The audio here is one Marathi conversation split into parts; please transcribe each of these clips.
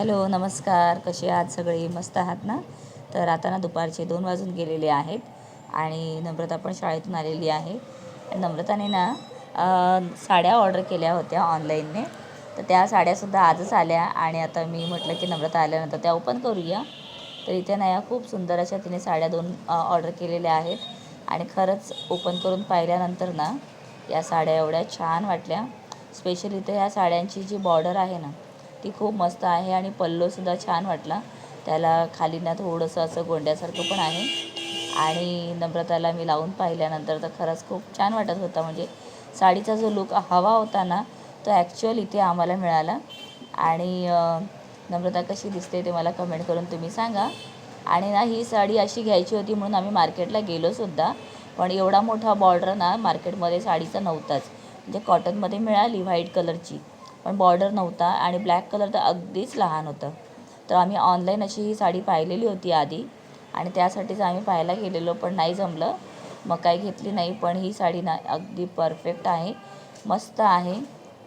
हॅलो नमस्कार. कसे आहात सगळे? मस्त आहात ना? तर आता ना दुपारचे दोन वाजून गेलेले आहेत आणि नम्रता पण शाळेतून आलेली आहे. नम्रताने ना साड्या ऑर्डर केल्या होत्या ऑनलाईनने. तर त्या साड्यासुद्धा आजच आल्या आणि आता मी म्हटलं की नम्रता आल्यानंतर त्या ओपन करूया. तर इथे ना या खूप सुंदर अशा तिने साड्या दोन ऑर्डर केलेल्या आहेत आणि खरंच ओपन करून पाहिल्यानंतर ना या साड्या एवढ्या छान वाटल्या. स्पेशली तर ह्या साड्यांची जी बॉर्डर आहे ना ती खूप मस्त आहे आणि पल्लोसुद्धा छान वाटला. त्याला खाली ना थोडंसं असं गोंड्यासारखं पण आहे. आणि नम्रताला मी लावून पाहिल्यानंतर तर खरंच खूप छान वाटत होता. म्हणजे साडीचा जो लुक हवा होता ना तो ॲक्च्युअल इथे आम्हाला मिळाला. आणि नम्रता कशी दिसते ते मला कमेंट करून तुम्ही सांगा. आणि ना ही साडी अशी घ्यायची होती म्हणून आम्ही मार्केटला गेलोसुद्धा पण एवढा मोठा बॉर्डर ना मार्केटमध्ये साडीचा नव्हताच. म्हणजे कॉटनमध्ये मिळाली व्हाईट कलरची पण बॉर्डर नव्हता आणि ब्लॅक कलर तर अगदीच लहान होतं. तर आम्ही ऑनलाईन अशी ही साडी पाहिलेली होती आधी आणि त्यासाठीच आम्ही पाहायला गेलेलो पण नाही जमलं. मग काही घेतली नाही पण ही साडी ना अगदी परफेक्ट आहे मस्त आहे.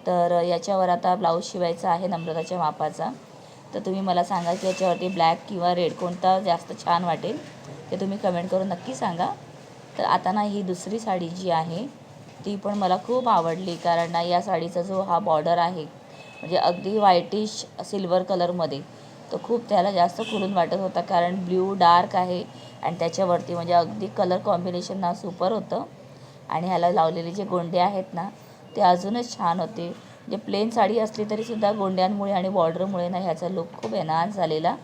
तर याच्यावर आता ब्लाऊज शिवायचा आहे नम्रताच्या मापाचा. तर तुम्ही मला सांगा की याच्यावरती ब्लॅक किंवा रेड कोणता जास्त छान वाटेल ते तुम्ही कमेंट करून नक्की सांगा. तर आता ना ही दुसरी साडी जी आहे ती पण मला खूप आवडली कारण ना या साडीचा जो हा बॉर्डर आहे म्हणजे अगदी व्हायटिश सिल्वर कलरमध्ये तो खूप त्याला जास्त खुलून वाटत होता कारण ब्ल्यू डार्क आहे आणि त्याच्यावरती म्हणजे अगदी कलर कॉम्बिनेशन ना सुपर होतं. आणि ह्याला लावलेले जे गोंडे आहेत ना ते अजूनच छान होते. म्हणजे प्लेन साडी असली तरीसुद्धा गोंड्यांमुळे आणि बॉर्डरमुळे ना ह्याचा लुक खूप एनहान्स झालेला.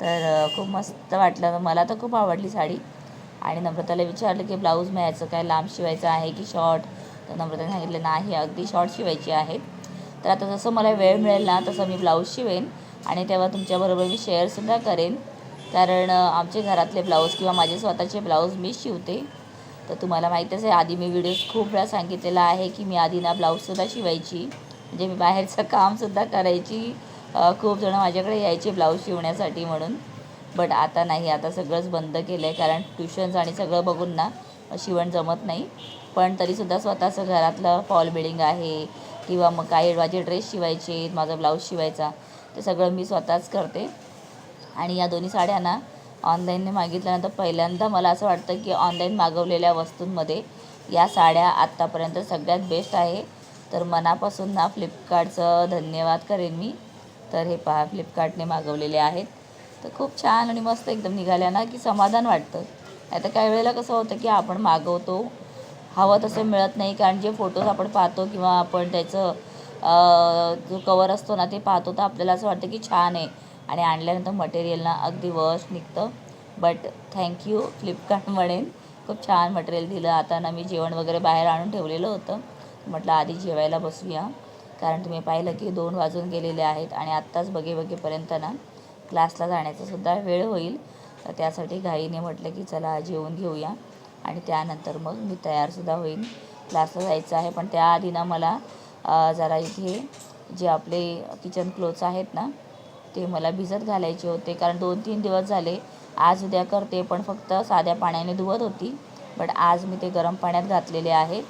तर खूप मस्त वाटलं. मला तर खूप आवडली साडी. आणि नम्रताला विचारलं की ब्लाऊज मिळायचं काय? लांब शिवायचं आहे की शॉर्ट तर नम्रताने सांगितलं नाही अगदी शॉर्ट शिवायची आहेत तर आता जसं मला वेळ मिळेल ना तसं मी ब्लाऊज शिवेन आणि तेव्हा तुमच्याबरोबर मी शेअरसुद्धा करेन. कारण आमचे घरातले ब्लाऊज किंवा माझे स्वतःचे ब्लाऊज मी शिवते. तर तुम्हाला माहीतच आहे आधी मी व्हिडिओज खूप वेळा सांगितलेला आहे की मी आधी ना ब्लाऊजसुद्धा शिवायची. म्हणजे मी बाहेरचं कामसुद्धा करायची. खूप जणं माझ्याकडे यायचे ब्लाऊज शिवण्यासाठी म्हणून. बट आता नाही आता सगळंच बंद केलं आहे कारण ट्युशन्स आणि सगळं बघून ना शिवण जमत नाही. पण तरीसुद्धा स्वतःचं घरातलं फॉल बिल्डिंग आहे किंवा मग काही माझे ड्रेस शिवायचे माझा ब्लाऊज शिवायचा ते सगळं मी स्वतःच करते. आणि या दोन्ही साड्या ना ऑनलाईनने मागितल्यानंतर पहिल्यांदा मला असं वाटतं की ऑनलाईन मागवलेल्या वस्तूंमध्ये या साड्या आत्तापर्यंत सगळ्यात बेस्ट आहे. तर मनापासून ना फ्लिपकार्टचं धन्यवाद करेन मी. तर हे पहा फ्लिपकार्टने मागवलेले आहेत. तर खूप छान आणि मस्त एकदम निघाल्या ना की समाधान वाटतं. नाही तर काही वेळेला कसं होतं की आपण मागवतो हवं तसं मिळत नाही कारण जे फोटोज आपण पाहतो किंवा आपण त्याचं जो कवर असतो ना ते पाहतो तर आपल्याला असं वाटतं की छान आहे. आणि आणल्यानंतर मटेरियल ना अगदी वर्स्ट निघतं. बट थँक्यू फ्लिपकार्ट म्हणेन. खूप छान मटेरियल दिलं. आता ना मी जेवण वगैरे बाहेर आणून ठेवलेलं होतं. म्हटलं आधी जेवायला बसूया. कारण तुम्ही पाहिलं की दोन वाजून गेलेले आहेत आणि आत्ताच बघे बघेपर्यंत ना क्लासला जाण्याचा सुद्धा वेळ होईल. तर त्यासाठी घाईने म्हटलं की चला जेवून घेऊया. आणि त्यानंतर मग मी तयारसुद्धा होईन. क्लासला जायचं आहे पण त्याआधी ना मला जरा इथे जे आपले किचन क्लोथ्स आहेत ना ते मला भिजत घालायचे होते. कारण दोन तीन दिवस झाले. आज उद्या करते पण फक्त साध्या पाण्याने धुवत होती. बट आज मी ते गरम पाण्यात घातलेले आहेत.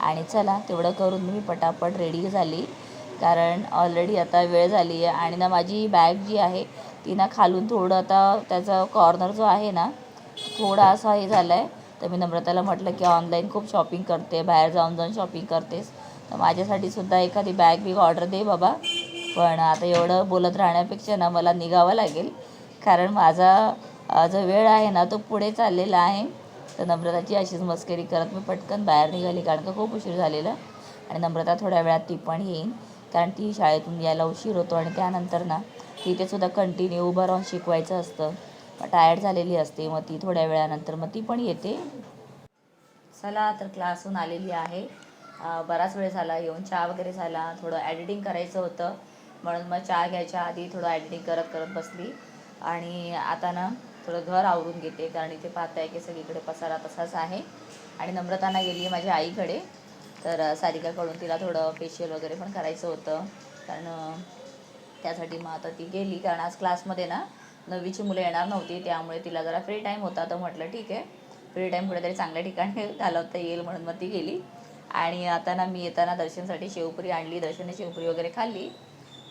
आणि चला तेवढं करून मी पटापट रेडी झाली. कारण ऑलरेडी आता वेळ झाली आहे. आणि ना माझी बॅग जी आहे तिनं खालून थोडं आता त्याचा कॉर्नर जो आहे ना थोडा असा हे झाला आहे तर मी नम्रताला म्हटलं की ऑनलाईन खूप शॉपिंग करते बाहेर जाऊन जाऊन शॉपिंग करतेस. तर माझ्यासाठी सुद्धा एखादी बॅग बिग ऑर्डर दे बाबा. पण आता एवढं बोलत राहण्यापेक्षा ना मला निघावं लागेल. कारण माझा जो वेळ आहे ना तो पुढे चाललेला आहे. तर नम्रताची अशीच मस्करी करत मी पटकन बाहेर निघाली कारण का खूप उशीर झालेला. आणि नम्रता थोड्या वेळात ती पण येईन. कारण ती शाळेतून यायला उशीर होतो आणि त्यानंतर ना तिथेसुद्धा कंटिन्यू उभं राहून शिकवायचं असतं. मग टायर्ड झालेली असते मग ती थोड्या वेळानंतर मग ती पण येते. चला तर क्लासहून आलेली आहे. बराच वेळ झाला येऊन चहा वगैरे झाला थोडं ॲडिटिंग करायचं होतं. म्हणून मग चहा घ्यायच्या आधी थोडं ॲडिटिंग करत करत बसली. आणि आता ना थोडं घर आवरून घेते कारण इथे पाहताय की सगळीकडे पसारा तसाच आहे. आणि नम्रताना गेली आहे माझ्या आईकडे. तर सारिकाकडून तिला थोडं फेशियल वगैरे पण करायचं होतं. कारण त्यासाठी मग आता ती गेली. कारण आज क्लासमध्ये ना नववीची मुलं येणार नव्हती त्यामुळे तिला जरा फ्री टाईम होता. तर म्हटलं ठीक आहे. फ्री टाईम कुठेतरी चांगल्या ठिकाणी घालवता येईल म्हणून मग ती गेली. आणि आता ना मी येताना दर्शनसाठी शेवपुरी आणली. दर्शनने शेवपुरी वगैरे खाल्ली.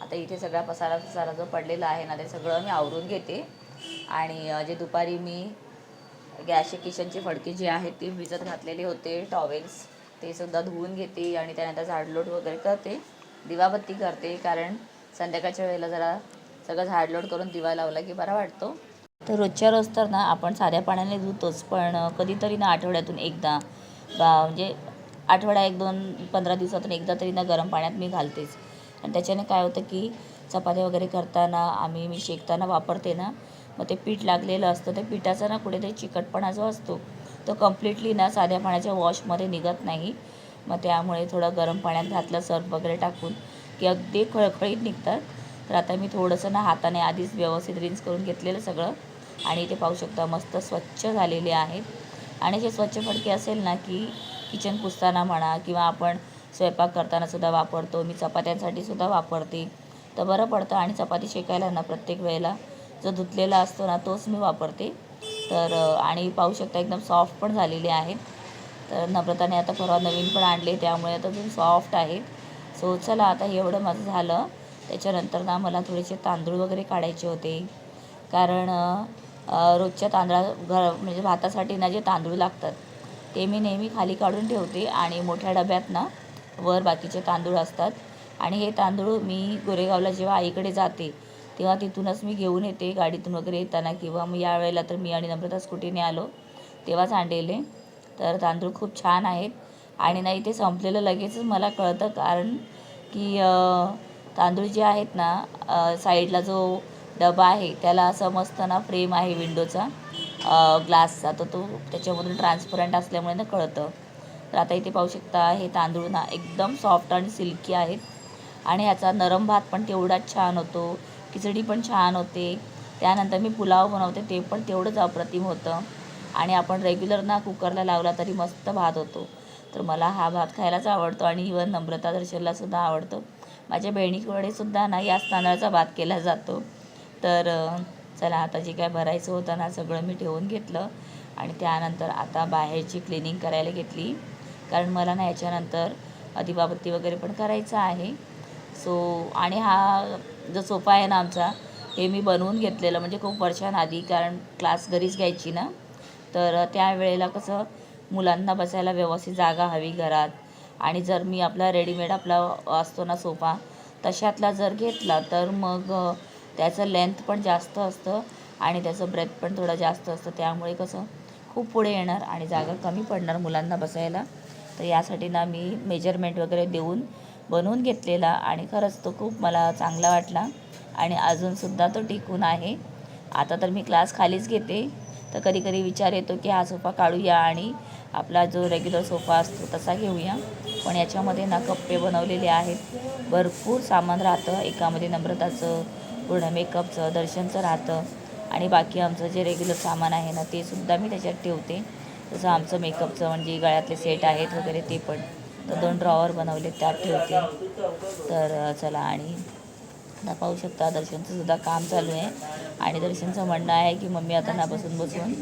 आता इथे सगळा पसारा पसारा जो पडलेला आहे ना ते सगळं मी आवरून घेते. आणि जे दुपारी मी गॅसचे किचनची फडकी जी आहेत ती भिजत घातलेली होते. टॉवेल्स ते सुद्धा धुवून घेते आणि त्यानंतर झाडलोट वगैरे करते. दिवाबत्ती करते कारण संध्याकाळच्या वेळेला जरा सगळं झाड लोड करून दिवा लावला की बरा वाटतो. तर रोजच्या रोज तर ना आपण साध्या पाण्याने धुतोच पण कधीतरी ना आठवड्यातून एकदा बा म्हणजे आठवडा एक दोन पंधरा दिवसातून एकदा तरी ना गरम पाण्यात मी घालतेच. आणि त्याच्याने काय होतं की चपात्या वगैरे करताना आम्ही मी शेकताना वापरते ना मग ते पीठ लागलेलं असतं ते पिठाचा ना कुठेतरी चिकटपणा जो असतो तो कम्प्लिटली ना साध्या पाण्याच्या वॉशमध्ये निघत नाही. मग त्यामुळे थोडं गरम पाण्यात घातलं सर्फ वगैरे टाकून की अगदी खळखळीत निघतात. तर आता मी थोडंसं ना हाताने आधीच व्यवस्थित रिन्स करून घेतलेलं सगळं. आणि इथे पाहू शकता मस्त स्वच्छ झालेले आहेत. आणि जे स्वच्छ फडके असेल ना की किचन पुसताना म्हणा किंवा आपण स्वयंपाक करताना सुद्धा वापरतो मी चपात्यांसाठी सुद्धा वापरते. तर बरं पडतं आणि चपाती शेकायला ना प्रत्येक वेळेला जो धुतलेला असतो ना तोच मी वापरते. तर आणि पाहू शकता एकदम सॉफ्ट पण झालेले आहेत. तर नम्रताने आता परवा नवीन पण आणले त्यामुळे आता अजून सॉफ्ट आहेत. सो चला आता एवढं माझं झालं. त्याच्यानंतर ना मला थोडेसे तांदूळ वगैरे काढायचे होते. कारण रोजच्या तांदळा घर म्हणजे भातासाठी ना जे तांदूळ लागतात ते मी नेहमी खाली काढून ठेवते आणि मोठ्या डब्यात ना वर बाकीचे तांदूळ असतात. आणि हे तांदूळ मी गोरेगावला जेव्हा आईकडे जाते तेव्हा तिथूनच मी घेऊन येते गाडीतून वगैरे येताना किंवा मग यावेळेला तर मी आणि नम्रता स्कूटीने आलो तेव्हाच आणलेले. तर तांदूळ खूप छान आहेत. आणि नाही ते संपलेलं लगेचच मला कळतं कारण की तांदूळ जे आहेत ना साईडला जो डबा आहे त्याला असं मस्त ना फ्रेम आहे विंडोचा ग्लासचा तर तो त्याच्यामधून ट्रान्सपरंट असल्यामुळे ना कळतं. तर आता इथे पाहू शकता हे तांदूळ ना एकदम सॉफ्ट आणि सिल्की आहेत. आणि ह्याचा नरम भात पण तेवढाच छान होतो खिचडी पण छान होते. त्यानंतर मी पुलाव बनवते ते पण तेवढंच अप्रतिम होतं. आणि आपण रेग्युलर ना कुकरला लावला तरी मस्त भात होतो. तर मला हा भात खायलाच आवडतो आणि इवन नम्रता दर्शनला सुद्धा आवडतो. माझ्या बहिणीकडे सुद्धा ना याच तांदळाचा भात केला जातो. तर चला आता जे काय भरायचं होतं ना सगळं मी ठेवून घेतलं आणि त्यानंतर आता बाहेरची क्लिनिंग करायला घेतली. कारण मला ना याच्यानंतर दिवाबत्ती वगैरे पण करायचं आहे. सो आणि हा जो सोफा आहे ना आमचा हे मी बनवून घेतलेलं. म्हणजे खूप वर्षांआधी कारण क्लास घरीच घ्यायची ना. तर त्यावेळेला कसं मुलांना बसायला व्यवस्थित जागा हवी घरात. आणि जर मी आपला रेडीमेड आपला असतो ना सोफा तशातला जर घेतला तर मग त्याचं लेंथ पण जास्त असतं आणि त्याचं ब्रेथ पण थोडं जास्त असतं. त्यामुळे कसं खूप पुढे येणार आणि जागा कमी पडणार मुलांना बसायला. तर यासाठी ना मी मेजरमेंट वगैरे देऊन बनवून घेतलेला आणि खरंच तो खूप मला चांगला वाटला आणि अजूनसुद्धा तो टिकून आहे. आता तर मी क्लास खालीच घेते. तर कधी कधी विचार येतो की हा सोफा काढूया आणि आपला जो रेग्युलर सोफा असतो तसा घेऊया. पण याच्यामध्ये ना कप्पे बनवलेले आहेत. भरपूर सामान राहतं. एकामध्ये नम्रताचं पूर्ण मेकअपचं दर्शनचं राहतं. आणि बाकी आमचं जे रेग्युलर सामान आहे ना ते सुद्धा मी त्याच्यात ठेवते. जसं आमचं मेकअपचं म्हणजे गळ्यातले सेट आहेत वगैरे ते पण तर दोन ड्रॉवर बनवले त्यात ठेवते. तर चला आणि आता पाहू शकता दर्शनचं सुद्धा काम चालू आहे. आणि दर्शनचं म्हणणं आहे की मम्मी आता ना बसून बसून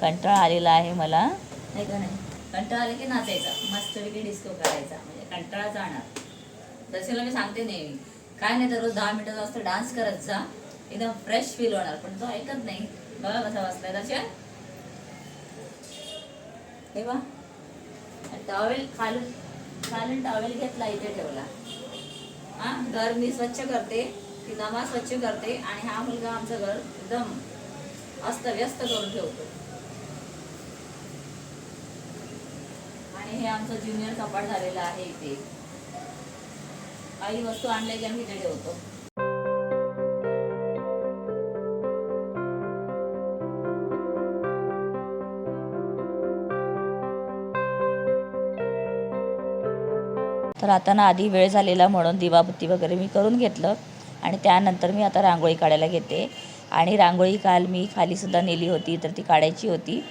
कंटाळा आलेला आहे मला. नाही का नाही? कंटाळा आले की नाचायचा. मस्तपैकी डिस्को करायचा. म्हणजे कंटाळा जाणार. दर्शनला मी सांगते नेहमी. काय नाही तर रोज दहा मिनिटं वाजता डान्स करत जा. एकदम फ्रेश फील होणार. पण तो ऐकत नाही. बघा कसा बसलाय. दर्शन? हे बा टॉवेल खालून खालून टॉवेल घेतला इथे ठेवला. हा घर मी स्वच्छ करते. ती नमा स्वच्छ करते. आणि हा मुलगा आमचं घर एकदम अस्त व्यस्त करून ठेवतो. आणि हे आमचं ज्युनियर कपाट झालेलं आहे इथे. काही वस्तू आणल्या की आम्ही इथे ठेवतो. तर आता ना आधी वेळ झालेला म्हणून दिवाबत्ती वगैरे मी करून घेतलं आणि त्यानंतर मी आता रांगोळी काढायला घेते. आणि रांगोळी काल मी खालीसुद्धा नेली होती तर ती काढायची होती.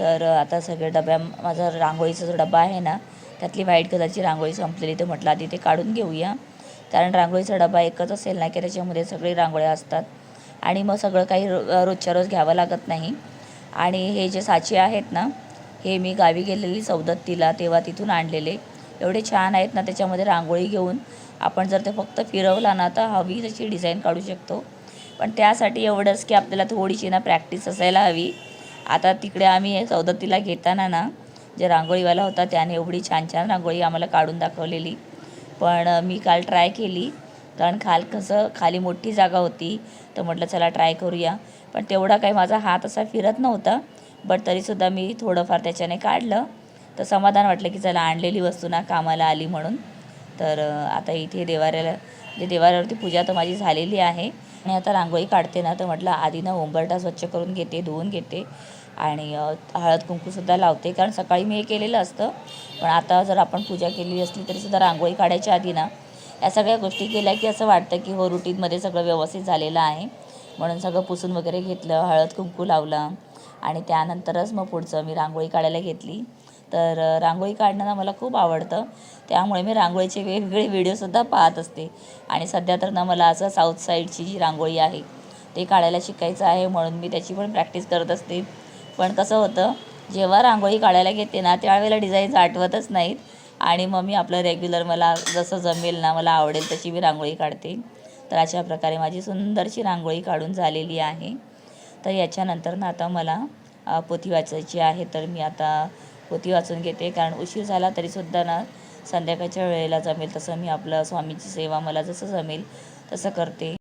तर आता सगळे डब्या माझा रांगोळीचा जो डबा आहे ना त्यातली व्हाईट कलरची रांगोळी संपलेली तर म्हटलं आधी ते काढून घेऊया. कारण रांगोळीचा डबा एकच असेल ना की त्याच्यामध्ये सगळी रांगोळ्या असतात. आणि मग सगळं काही रो रोजच्या रोज घ्यावं लागत नाही. आणि हे जे साचे आहेत ना हे मी गावी गेलेली सवदत्तीला तेव्हा तिथून आणलेले. एवढे छान आहेत ना त्याच्यामध्ये रांगोळी घेऊन आपण जर ते फक्त फिरवला ना तर हवी तशी डिझाईन काढू शकतो. पण त्यासाठी एवढंच की आपल्याला थोडीशी ना प्रॅक्टिस असायला हवी. आता तिकडे आम्ही सौदत्तीला घेताना ना जे रांगोळीवाला होता त्याने एवढी छान छान रांगोळी आम्हाला काढून दाखवलेली. पण मी काल ट्राय केली. कारण खाल कसं खाली मोठी जागा होती. तर म्हटलं चला ट्राय करूया. पण तेवढा काही माझा हात असा फिरत नव्हता. बट तरीसुद्धा मी थोडंफार त्याच्याने काढलं. तर समाधान वाटलं की चला आणलेली वस्तू ना कामाला आली म्हणून. तर आता इथे देवाऱ्याला जे देवाऱ्यावरती पूजा तर माझी झालेली आहे. आणि आता रांगोळी काढते ना तर म्हटलं आधी ना उंबरटा स्वच्छ करून घेते धुवून घेते. आणि हळद कुंकूसुद्धा लावते. कारण सकाळी मी हे केलेलं असतं. पण आता जर आपण पूजा केली असली तरीसुद्धा रांगोळी काढायच्या आधी ना या सगळ्या गोष्टी केल्या की असं वाटतं की हो रुटीनमध्ये सगळं व्यवस्थित झालेलं आहे. म्हणून सगळं पुसून वगैरे घेतलं हळद कुंकू लावला. आणि त्यानंतरच मग पुढचं मी रांगोळी काढायला घेतली. तर रांगोळी काढणं मला खूप आवडतं. त्यामुळे मी रांगोळीचे वेगवेगळे व्हिडिओसुद्धा पाहत असते. आणि सध्या तर ना मला असं साऊथ साईडची जी रांगोळी आहे ते काढायला शिकायचं आहे म्हणून मी त्याची पण प्रॅक्टिस करत असते. पण कसं होतं जेव्हा रांगोळी काढायला घेते ना त्यावेळेला डिझाईन्स आठवतच नाहीत. आणि मग मी आपलं रेग्युलर मला जसं जमेल ना मला आवडेल तशी मी रांगोळी काढते. तर अशा प्रकारे माझी सुंदरशी रांगोळी काढून झालेली आहे. तर याच्यानंतर ना आता मला पोथी वाचायची आहे तर मी आता पोथी वाचून घेते. कारण उशीर झाला तरीसुद्धा ना संध्याकाळच्या वेळेला जमेल तसं मी आपलं स्वामीची सेवा मला जसं जमेल तसं करते.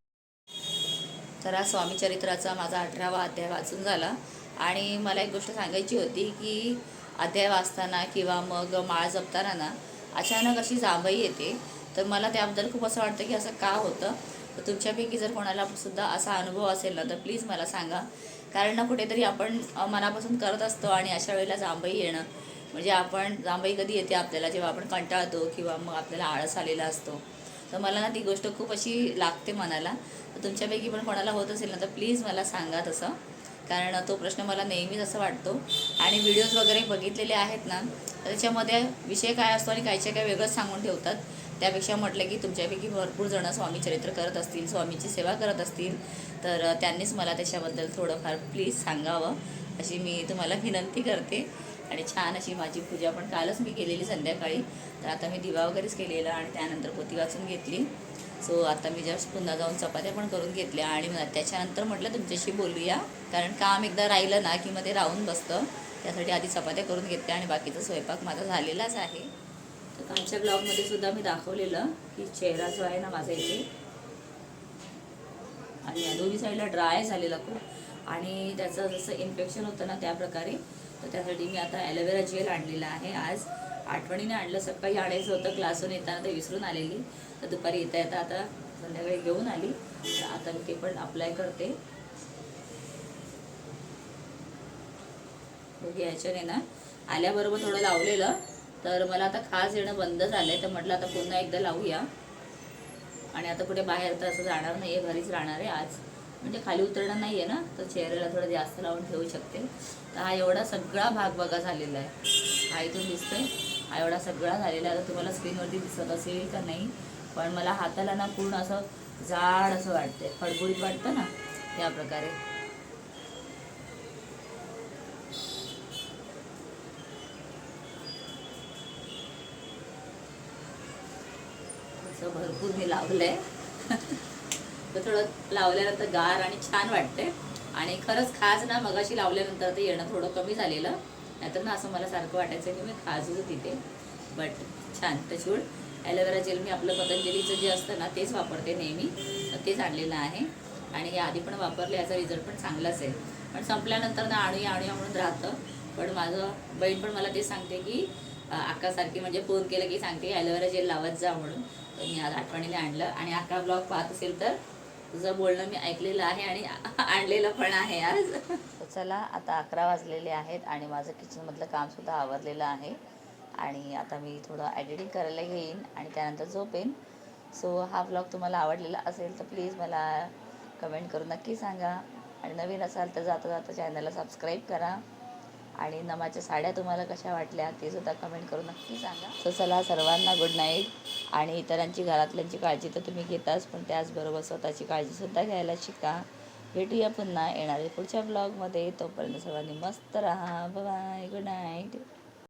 तर हा स्वामी चरित्राचा माझा अठरावा अध्याय वाचून झाला. आणि मला एक गोष्ट सांगायची होती की अध्याय वाचताना किंवा मग माळ जपताना ना अचानक अशी जांभई येते. तर मला त्याबद्दल खूप असं वाटतं की असं का होतं? तर तुमच्यापैकी जर कोणाला सुद्धा असा अनुभव असेल ना तर प्लीज मला सांगा. कारण ना कुठेतरी आपण मनापासून करत असतो आणि अशा वेळेला जांभई येणं. म्हणजे आपण जांभई कधी येते आपल्याला जेव्हा आपण कंटाळतो किंवा मग आपल्याला आळस आलेला असतो. तर मला ना ती गोष्ट खूप अशी लागते मनाला. तर तुमच्यापैकी पण कोणाला होत असेल ना तर प्लीज मला सांगा तसं. कारण तो प्रश्न मला नेहमीच असं वाटतो. आणि व्हिडिओज वगैरे बघितलेले आहेत ना त्याच्यामध्ये विषय काय असतो आणि काहीच्या काय वेगळंच सांगून ठेवतात. त्यापेक्षा म्हटलं की तुमच्यापैकी भरपूर जणं स्वामी चरित्र करत असतील स्वामीची सेवा करत असतील तर त्यांनीच मला त्याच्याबद्दल थोडंफार प्लीज सांगावं. अशी मी तुम्हाला विनंती करते. आणि छान अशी माझी पूजा पण कालच मी केलेली संध्याकाळी. तर आता मी दिवा वगैरेच केलेला आणि त्यानंतर पोती वाचून घेतली. सो आता मी जस्ट पुन्हा जाऊन चपात्या पण करून घेतल्या आणि मग त्याच्यानंतर म्हटलं तुमच्याशी बोलूया. कारण काम एकदा राहिलं ना की मग ते राहून बसतं. त्यासाठी आधी चपात्या करून घेतल्या आणि बाकीचा स्वयंपाक माझा झालेलाच आहे. तर कालच्या ब्लॉगमध्ये सुद्धा मी दाखवलेलं की चेहरा जो आहे ना माझा इथे. आणि या दोन्ही साईडला ड्राय झालेला खूप. आणि त्याचं जसं इन्फेक्शन होतं ना त्या प्रकारे तर त्यासाठी मी आता ॲलोवेरा जेल आणलेला आहे आज. आठवणीने आणलं. सकाळी आणायचं होतं क्लासून येताना ते विसरून आलेली. तर दुपारी येता येता आता संध्याकाळी घेऊन आली. तर आता मी ते पण अप्लाय करते. याच्याने ना. आल्याबरोबर थोडं लावलेलं. तर मला आता खास येणं बंद झालं आहे तर म्हटलं आता पुन्हा एकदा लावूया. आणि आता कुठे बाहेर तर असं जाणार नाही आहे घरीच राहणार आहे आज. म्हणजे खाली उतरणार नाही आहे ना. तर चेहऱ्याला थोडं जास्त लावून ठेवू शकते. तर हा एवढा सगळा भाग बघा झालेला आहे. हा इथून दिसतोय. हा एवढा सगळा झालेला आता तुम्हाला स्क्रीनवरती दिसत असेल का नाही पण मला हाताला ना पूर्ण असं जाड असं वाटतंय. फडबुडीत वाटतं ना त्या प्रकारे. असं भरपूर मी लावलंय. तर थोडं लावल्यानंतर गार आणि छान वाटते आणि खरंच खाज ना मगाशी लावल्यानंतर ते येणं थोडं कमी झालेलं. नाहीतर ना असं मला सारखं वाटायचं की मी खाजू तिथे. बट छान. टचूड ॲलोवेरा जेल मी आपलं पतंजलीचं जे असतं ना तेच वापरते नेहमी. तर तेच आणलेलं आहे. आणि हे आधी पण वापरले याचा रिझल्ट पण चांगलाच आहे. पण संपल्यानंतर ना आणूया आणूया म्हणून राहतं. पण माझं बहीण पण मला ते सांगते की अं, आकासारखी म्हणजे फोन केलं की सांगते ॲलोवेरा जेल लावत जा म्हणून. तर मी आज आठवणीने आणलं. आणि आका ब्लॉग पाहत असेल तर तुझं बोलणं मी ऐकलेलं आहे आणि आणलेलं पण आहे आज. चला आता अकरा वाजलेले आहेत आणि माझं किचनमधलं कामसुद्धा आवरलेलं आहे. आणि आता मी थोडं एडिटिंग करायला घेईन आणि त्यानंतर झोपेन. सो हा ब्लॉग तुम्हाला आवडलेला असेल तर प्लीज मला कमेंट करून नक्की सांगा. आणि नवीन असाल तर जाता जाता चॅनलला सबस्क्राईब करा. आणि नमाच्या साड्या तुम्हाला कशा वाटल्या ते सुद्धा कमेंट करून नक्की सांगा. तर चला सर्वांना गुड नाईट आणि इतरांची घरातल्यांची काळजी तर तुम्ही घेताच पण त्याचबरोबर स्वतःची काळजीसुद्धा घ्यायला शिका. भेटूया पुन्हा येणाऱ्या पुढच्या ब्लॉगमध्ये तोपर्यंत सर्वांनी मस्त राहा. Bye good night